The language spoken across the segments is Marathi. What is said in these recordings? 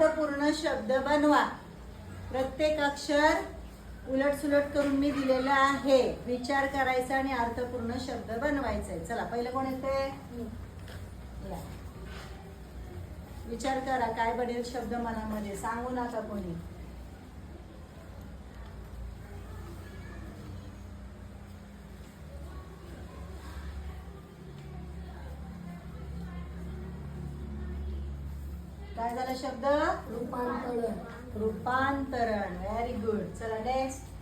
अर्थपूर्ण शब्द बनवा. प्रत्येक अक्षर उलट सुलट करून मी दिलेलं आहे. विचार करायचा आणि अर्थपूर्ण शब्द बनवायचा आहे. चला पहिलं कोण येते या. विचार करा काय बनेल शब्द मनामध्ये? सांगू नका कोणी. काय झाला शब्द? रूपांतरण. रूपांतरण. व्हेरी गुड चला नेक्स्ट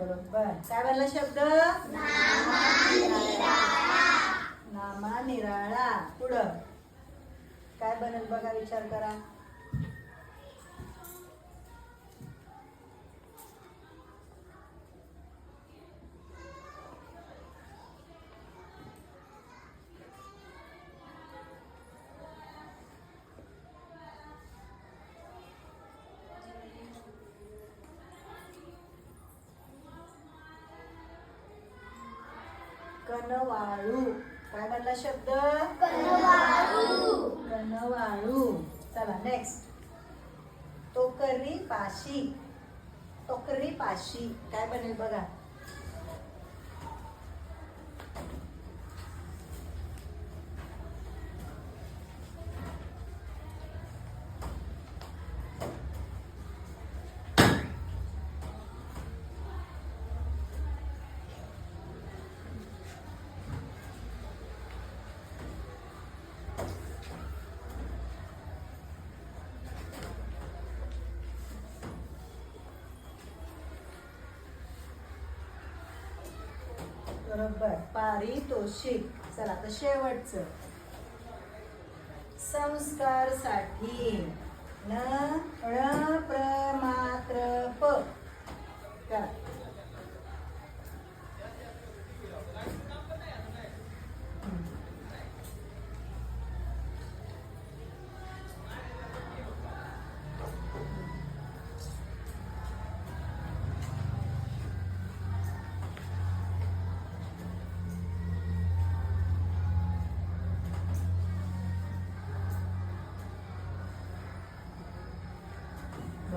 बरोबर काय बनला शब्द? नामा निराळा पुढं. काय बनेल बघा विचार करा. कनवाळू काय बनला शब्द? कनवाळू चला नेक्स्ट टोकरी पाशी टोकरी पाशी काय बनेल बघा. बरोबर. पारितोषिक. चला आता शेवटचं. संस्कारसाठी न प्रमा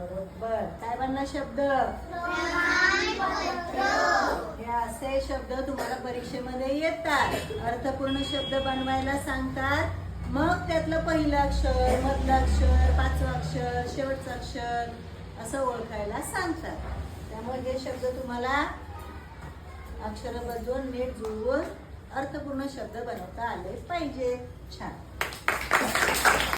बरोबर. काय बनणार शब्द? हे असे शब्द तुम्हाला परीक्षेमध्ये येतात. अर्थपूर्ण शब्द बनवायला सांगतात. मग त्यातलं पहिलं अक्षर मधलं अक्षर पाचवं अक्षर शेवटचं अक्षर असं ओळखायला सांगतात. त्यामुळे हे शब्द तुम्हाला अक्षर बदलून नीट जुळवून अर्थपूर्ण शब्द बनवता आले पाहिजे. छान.